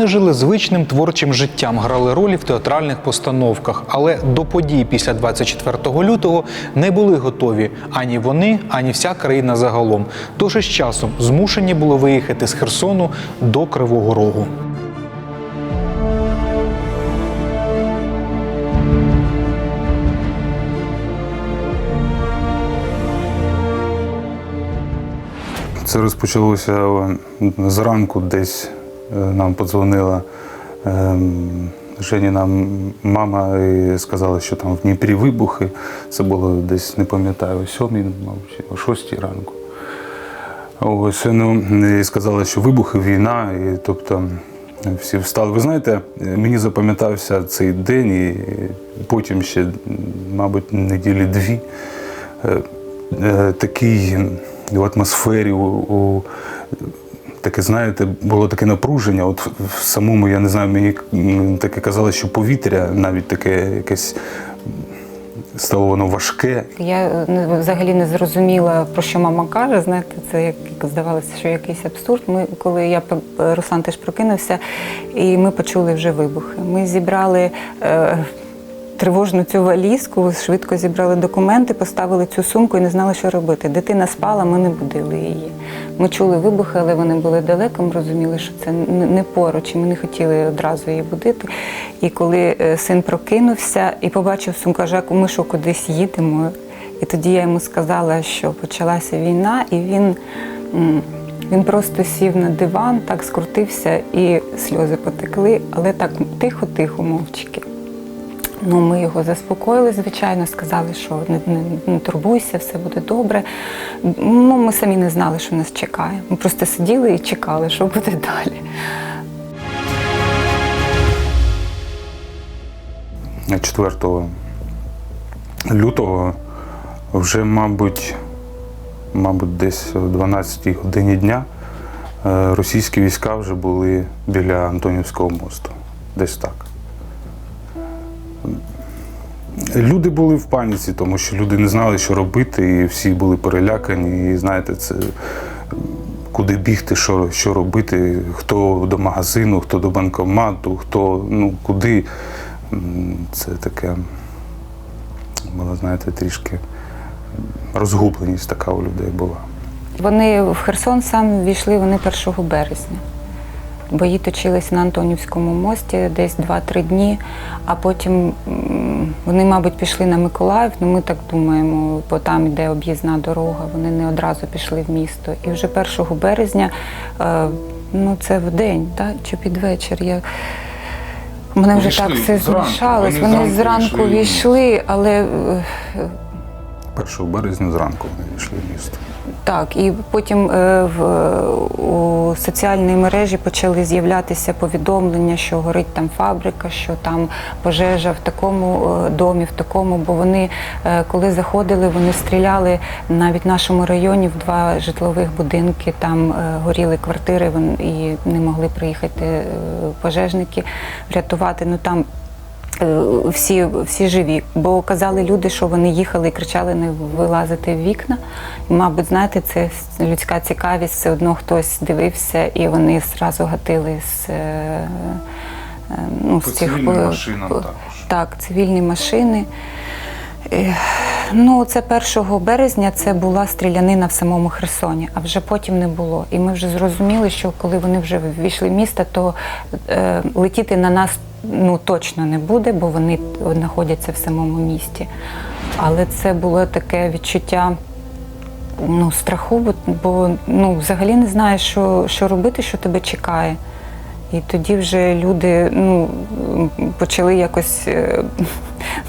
Вони жили звичним творчим життям, грали ролі в театральних постановках, але до подій після 24 лютого не були готові ані вони, ані вся країна загалом. Тож із часом змушені були виїхати з Херсону до Кривого Рогу. Це розпочалося е, зранку, десь нам подзвонила ем, Женіна мама і сказала, що там в Дніпрі вибухи. Це було десь, не пам'ятаю, о сьомій, мабуть, чи о шостій ранку. Ось, ну, і сказали, що вибухи, війна, і тобто всі встали. Ви знаєте, мені запам'ятався цей день, і потім ще, мабуть, неділі дві. Е, е, такий в атмосфері, у таке, знаєте, було таке напруження. От в- самому, я не знаю, мені таке казали, що повітря навіть таке якесь стало воно важке. Я е, взагалі не зрозуміла, про що мама каже. Знаєте, це як здавалося, що якийсь абсурд. Ми, коли я Руслан теж прокинувся, і ми почули вже вибухи. Ми зібрали. Е, Тривожну цю валізку, швидко зібрали документи, поставили цю сумку і не знали, що робити. Дитина спала, ми не будили її. Ми чули вибухи, але вони були далеко. Ми розуміли, що це не поруч, і ми не хотіли одразу її будити. І коли е, син прокинувся і побачив «А ми що кудись їдемо. І тоді я йому сказала, що почалася війна, і він, він просто сів на диван, так скрутився, і сльози потекли, але так тихо-тихо, мовчки. Ну, ми його заспокоїли, звичайно, сказали, що не, не, не турбуйся, все буде добре. Ну, ми самі не знали, що нас чекає. Ми просто сиділи і чекали, що буде далі. 4 лютого вже, мабуть, мабуть, десь о 12 годині дня е, російські війська вже були біля Антонівського мосту. Десь так. Люди були в паніці, тому що люди не знали, що робити, і всі були перелякані. І знаєте, це куди бігти, що, що робити, хто до магазину, хто до банкомату, хто ну куди. Це таке було, знаєте, трішки розгубленість така у людей була. Вони в Херсон сам війшли вони 1 березня. Бої точились на Антонівському мості десь 2-3 дні, а потім вони, мабуть, пішли на Миколаїв, ну ми так думаємо, бо там йде об'їзна дорога, вони не одразу пішли в місто. І вже 1 березня, е, ну це в день, так? чи під вечір. Я... Мене вже так все змішалось. вони Вони зранку війшли. війшли, але е, 1 березня зранку вони війшли в місто. Так, і потім е, в, у соціальній мережі почали з'являтися повідомлення, що горить там фабрика, що там пожежа в такому е, домі, в такому. Бо вони, е, коли заходили, вони стріляли навіть в нашому районі в два житлових будинки. Там горіли квартири, вон- і не могли приїхати пожежники врятувати. Ну там всі, всі живі. Бо казали люди, що вони їхали і кричали не вилазити в вікна. І, мабуть, знаєте, це людська цікавість, все одно хтось дивився, і вони зразу гатили з, е, е, ну, з цих цивільним е, машинам також. Так, цивільні машини. Е, Ну, це 1 березня це була стрілянина в самому Херсоні, а вже потім не було. І ми вже зрозуміли, що коли вони вже ввійшли в місто, то е, летіти на нас ну, точно не буде, бо вони знаходяться в самому місті. Але це було таке відчуття ну, страху, бо, ну, взагалі не знаєш, що, що робити, що тебе чекає. І тоді вже люди ну, почали якось е,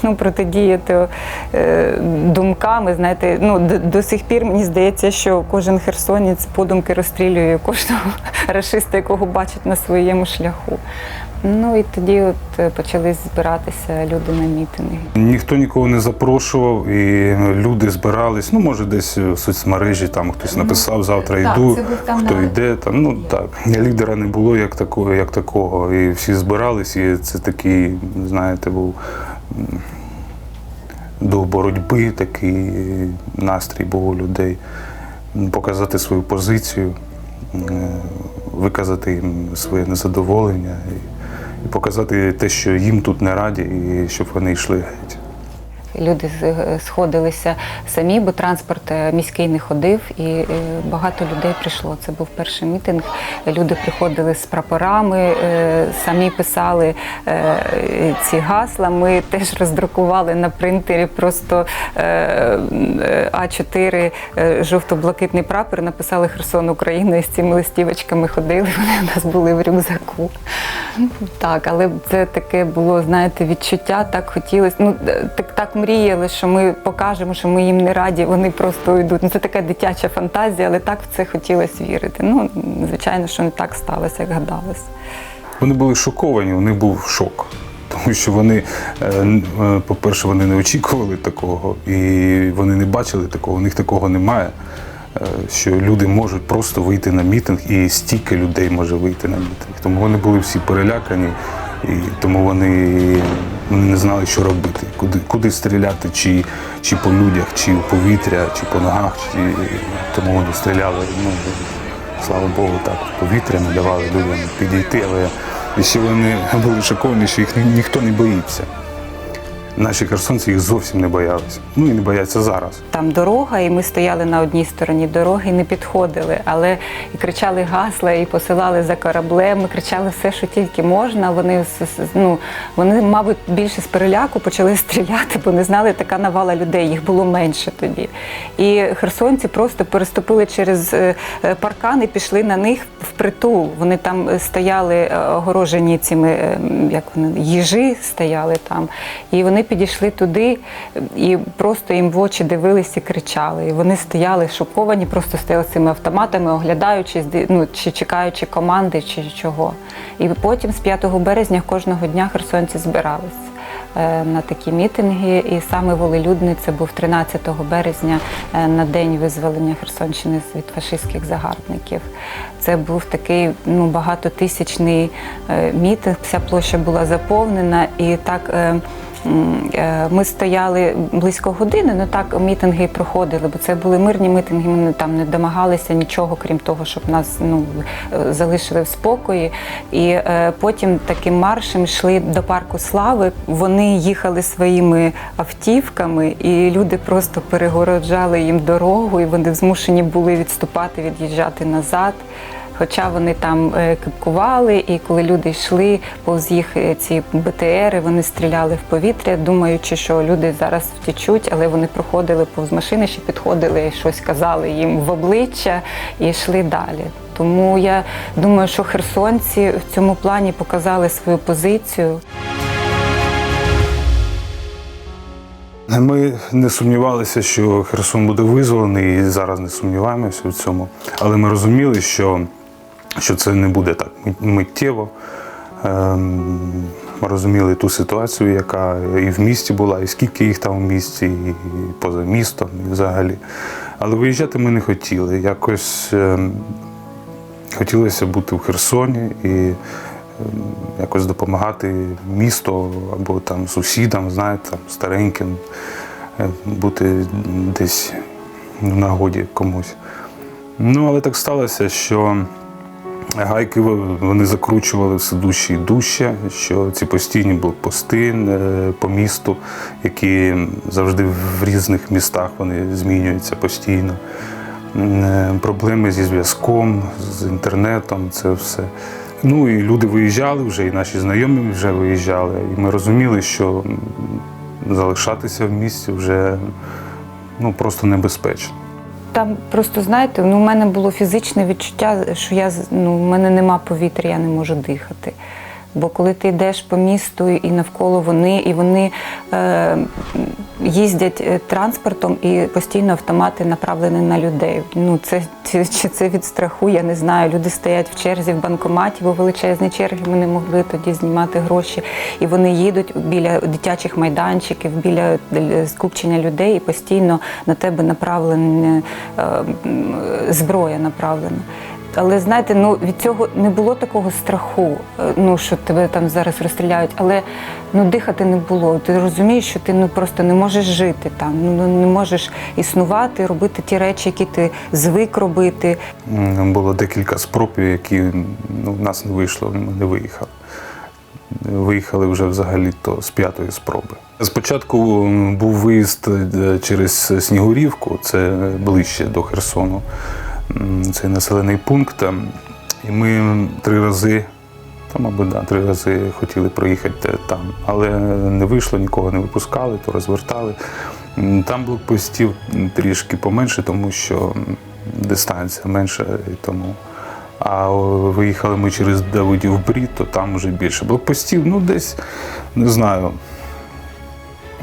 ну, протидіяти е, думками. Знаєте, ну, до, до сих пір мені здається, що кожен херсонець подумки розстрілює кожного рашиста, якого бачить на своєму шляху. Ну і тоді от е, почали збиратися люди на мітинги. Ніхто нікого не запрошував, і люди збирались. Ну, може, десь в соцмережі там хтось написав, завтра Так, йду, хто йде. Там, ну так. Лідера не було як такого, як такого. І всі збирались, і це такий, знаєте, був дух боротьби, такий настрій був у людей. Показати свою позицію. виказати їм своє незадоволення показати те, що їм тут не раді, і щоб вони йшли геть. Люди сходилися самі, бо транспорт е, міський не ходив, і е, багато людей прийшло. Це був перший мітинг. Люди приходили з прапорами, е, самі писали е, ці гасла. Ми теж роздрукували на принтері просто е, е, А4 е, жовто-блакитний прапор, написали Херсон Україна і з цими листівочками ходили. Вони у нас були в рюкзаку. Так, але це таке було, знаєте, відчуття, так хотілося. Ну, так, так мріяли, що ми покажемо, що ми їм не раді, вони просто йдуть. Ну, це така дитяча фантазія, але так в це хотілося вірити. Ну, звичайно, що не так сталося, як гадалось. Вони були шоковані, у них був шок. Тому що вони, е, е, по-перше, вони не очікували такого, і вони не бачили такого, у них такого немає. е, Що люди можуть просто вийти на мітинг, і стільки людей може вийти на мітинг. Тому вони були всі перелякані, і тому вони не знали, що робити, куди, куди стріляти, чи, чи по людях, чи в повітря, чи по ногах. Чи... Тому вони стріляли. Ну, слава Богу, так, в повітря не давали людям підійти, але ще вони були шоковані, що їх ніхто не боїться. Наші херсонці їх зовсім не боялися. Ну і не бояться зараз. Там дорога, і ми стояли на одній стороні дороги, і не підходили, але і кричали гасла, і посилали за кораблем. Ми кричали все, що тільки можна. Вони ну, вони, мабуть, більше з переляку почали стріляти, бо не знали, така навала людей. Їх було менше тоді. І херсонці просто переступили через е, е, паркан і пішли на них впритул. Вони там е, стояли огорожені цими, як вони, їжі стояли там. І вони підійшли туди і просто їм в очі дивились і кричали. І вони стояли шоковані, просто стояли цими автоматами, оглядаючись, ну, чи чекаючи команди, чи чого. І потім з 5 березня кожного дня херсонці збирались е, на такі мітинги. І саме волелюдний це був 13 березня е, на день визволення Херсонщини від фашистських загарбників. Це був такий ну, багатотисячний е, мітинг. Вся площа була заповнена і так. Е, Ми стояли близько години, ну так мітинги проходили, бо це були мирні мітинги. Ми там не домагалися нічого, крім того, щоб нас ну, е, залишили в спокої. І е, потім таким маршем йшли до парку слави. Вони їхали своїми автівками, і люди просто перегороджали їм дорогу, і вони змушені були відступати, від'їжджати назад. Хоча вони там е, кипкували, і коли люди йшли повз їх е, ці БТРи, вони стріляли в повітря, думаючи, що люди зараз втечуть, але вони проходили повз машини, ще підходили, щось казали їм в обличчя і йшли далі. Тому я думаю, що херсонці в цьому плані показали свою позицію. Ми не сумнівалися, що Херсон буде визволений, і зараз не сумніваємося в цьому. Але ми розуміли, що, що це не буде так миттєво. Ем, розуміли ту ситуацію, яка і в місті була, і скільки їх там в місті, і поза містом, і взагалі. Але виїжджати ми не хотіли. Якось ем, хотілося бути в Херсоні і ем, якось допомагати місту або там сусідам, знаєте, там, стареньким, бути десь в нагоді комусь. Ну, але так сталося, що гайки вони закручували все дужче і дужче, що ці постійні блокпости е, по місту, які завжди в різних містах вони змінюються постійно. Е, Проблеми зі зв'язком, з інтернетом, це все. Ну і люди виїжджали вже, і наші знайомі вже виїжджали. І ми розуміли, що залишатися в місті вже ну, просто небезпечно. Там просто знаєте, ну, у мене було фізичне відчуття, що я ну, в мене нема повітря, я не можу дихати. Бо коли ти йдеш по місту і навколо вони, і вони е, їздять е, транспортом, і постійно автомати направлені на людей. Ну це чи чи це від страху, я не знаю. Люди стоять в черзі в банкоматі, бо величезні черги ми не могли тоді знімати гроші. І вони їдуть біля дитячих майданчиків, біля е, скупчення людей, і постійно на тебе направлена е, зброя направлена. Але знаєте, ну від цього не було такого страху, е, ну що тебе там зараз розстріляють, але ну дихати не було. Ти розумієш, що ти ну просто не можеш жити там, ну не можеш існувати, робити ті речі, які ти звик робити. Було декілька спроб, які ну, в нас не вийшло, ми не виїхали. Виїхали вже взагалі то з п'ятої спроби. Спочатку був виїзд е, через Снігурівку, це ближче до Херсону. М, Це населений пункт. Ем, І ми три рази, там, мабуть, да, три рази хотіли проїхати там, але не вийшло, нікого не випускали, то розвертали. Там блокпостів трішки поменше, тому що дистанція менша і тому. А виїхали ми через Давидів Брід, то там вже більше блокпостів. Ну, десь, не знаю,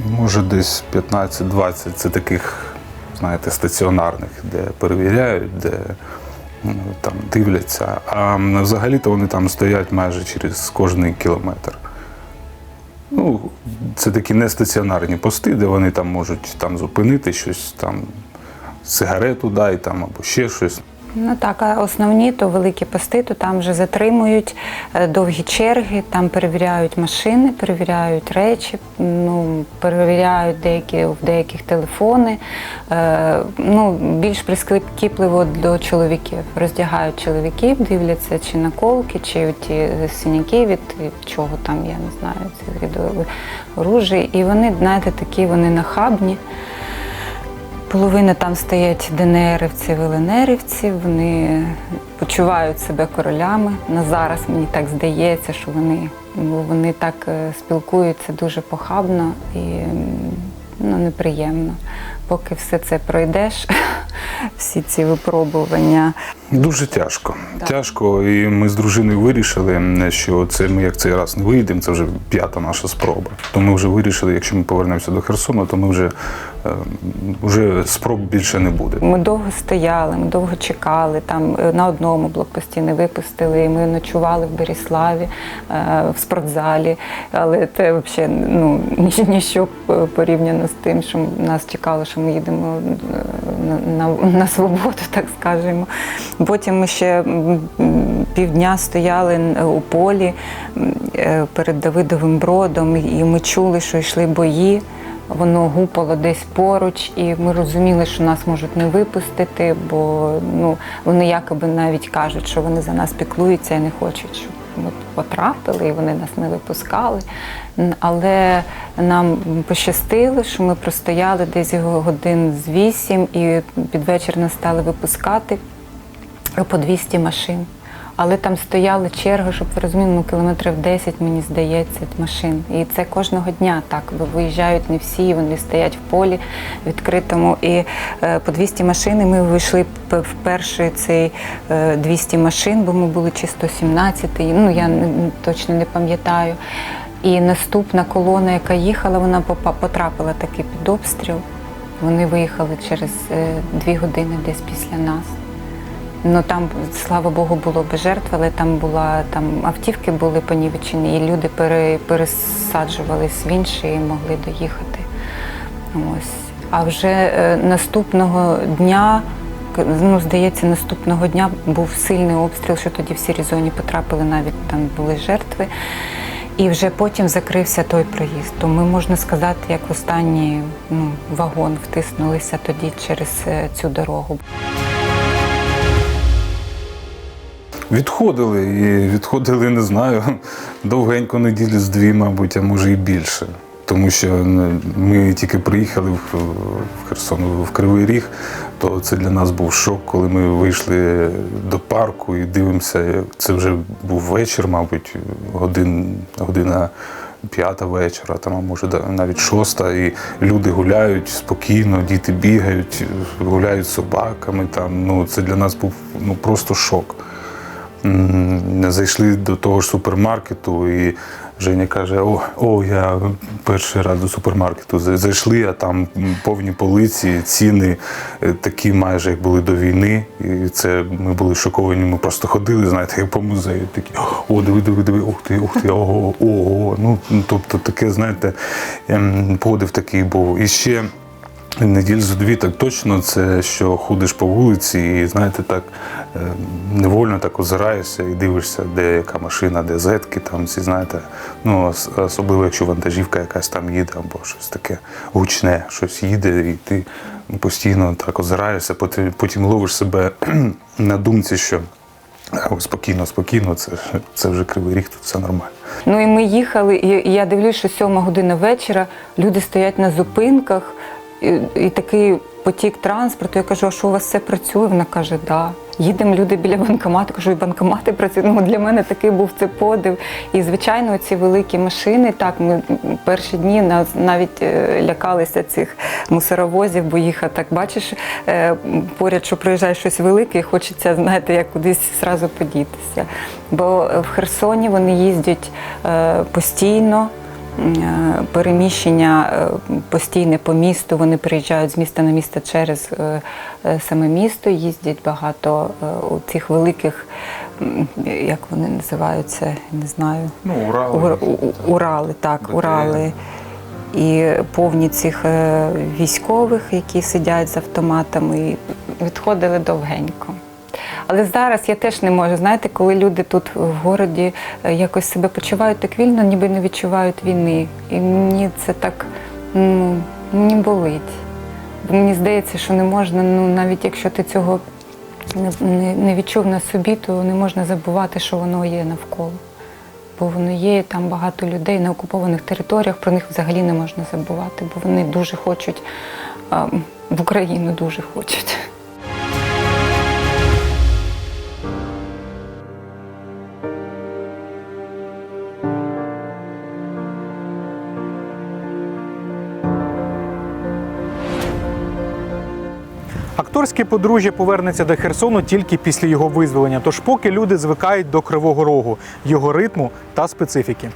може десь 15-20 це таких, знаєте, стаціонарних, де перевіряють, де ну, там дивляться. А взагалі-то вони там стоять майже через кожний кілометр. Ну, це такі нестаціонарні пости, де вони там можуть там зупинити щось, там сигарету дай там або ще щось. Ну так, а основні то великі пости, то там вже затримують е, довгі черги, там перевіряють машини, перевіряють речі, ну перевіряють деякі в деяких телефони. Е, ну більш прискіпливо до чоловіків. Роздягають чоловіків, дивляться чи наколки, чи ті синяки від, чого там, я не знаю, це від оружия. І вони, знаєте, такі вони нахабні. Половина там стоять ДНРівці, ВЛНРівці, вони почувають себе королями. На зараз мені так здається, що вони, ну, вони так е, спілкуються дуже похабно і ну, неприємно. Поки все це пройдеш, всі ці випробування. Дуже тяжко. Так. Тяжко. І ми з дружиною вирішили, що це ми як цей раз не вийдемо, це вже п'ята наша спроба. То ми вже вирішили, якщо ми повернемося до Херсону, то ми вже, е, вже спроб більше не буде. Ми довго стояли, ми довго чекали. Там е, на одному блокпості не випустили. І ми ночували в Беріславі, е, в спортзалі. Але це взагалі ну, ні- ніщо порівняно з тим, що нас чекало, що ми їдемо е, на, на, на свободу, так скажемо. Потім ми ще півдня стояли у полі е, перед Давидовим бродом, і ми чули, що йшли бої. Воно гупало десь поруч, і ми розуміли, що нас можуть не випустити, бо ну вони якоби навіть кажуть, що вони за нас піклуються і не хочуть, щоб ми потрапили, і вони нас не випускали. Але нам пощастило, що ми простояли десь годин з вісім, і під вечір нас стали випускати по 200 машин. Але там стояли черги, щоб ви розуміли, ну кілометрів 10, мені здається, машин. І це кожного дня так. Виїжджають не всі, вони стоять в полі відкритому. І е, по 200 машин ми вийшли в перший цей е, 200 машин, бо ми були чи 117, ну я не- точно не пам'ятаю. І наступна колона, яка їхала, вона потрапила таки під обстріл. Вони виїхали через е, дві години десь після нас. Ну там, слава Богу, було без жертв, але там була там автівки були понівечені, і люди пере, пересаджувались в інші і могли доїхати. Ось. А вже е, наступного дня, ну здається, наступного дня був сильний обстріл, що тоді в сірій зоні потрапили, навіть там були жертви. І вже потім закрився той проїзд. То ми можна сказати, як в останній ну, вагон втиснулися тоді через е, цю дорогу. Відходили і відходили, не знаю, довгенько неділі з дві, мабуть, а може і більше. Тому що ми тільки приїхали в Херсон в Кривий Ріг, то це для нас був шок, коли ми вийшли до парку і дивимося. Це вже був вечір, мабуть, годин, година п'ята вечора, там, а може навіть шоста, і люди гуляють спокійно, діти бігають, гуляють з собаками. Там, ну, це для нас був ну, просто шок. Зайшли до того ж супермаркету, і Женя каже: О, о, я перший раз до супермаркету зайшли, а там повні полиці, ціни е, такі майже як були до війни. І це ми були шоковані. Ми просто ходили, знаєте, як по музею. Такі о, диви, диви, диви, ух ти, ух ти, ого, ого. Ну тобто таке, знаєте, ем, подив такий був. І ще Неділь за дві так точно, це що ходиш по вулиці і знаєте, так е, невольно так озираєшся і дивишся, де яка машина, де зетки, там всі знаєте. Ну, особливо, якщо вантажівка якась там їде, або щось таке гучне, щось їде, і ти постійно так озираєшся, потім, потім ловиш себе на думці, що спокійно, спокійно, це, це вже кривий ріг, тут все нормально. Ну і ми їхали, і я дивлюсь, що сьома година вечора люди стоять на зупинках, і, такий потік транспорту. Я кажу, а що у вас все працює? Вона каже, да. Їдемо люди біля банкомату, кажу, і банкомати працюють. Ну, для мене такий був це подив. І, звичайно, ці великі машини, так, ми перші дні нас навіть е, лякалися цих мусоровозів, бо їхати так бачиш е, поряд, що проїжджає щось велике, і хочеться, знаєте, як кудись зразу подітися. Бо в Херсоні вони їздять е, постійно. Е, Переміщення е, постійне по місту. Вони приїжджають з міста на місто через е, саме місто. Їздять багато у цих великих, як вони називаються, не знаю. Ну, Урали. Ур- у- у- Урали, так, БТР. Урали. І повні цих військових, які сидять з автоматами, відходили довгенько. Але зараз я теж не можу. Знаєте, коли люди тут в городі е, якось себе почувають так вільно, ніби не відчувають війни. І мені це так ну, мені болить. Бо мені здається, що не можна, ну навіть якщо ти цього не, не, не відчув на собі, то не можна забувати, що воно є навколо. Бо воно є там багато людей на окупованих територіях, про них взагалі не можна забувати, бо вони дуже хочуть в Україну дуже хочуть. Акторське подружжя повернеться до Херсону тільки після його визволення. Тож поки люди звикають до Кривого Рогу, його ритму та специфіки.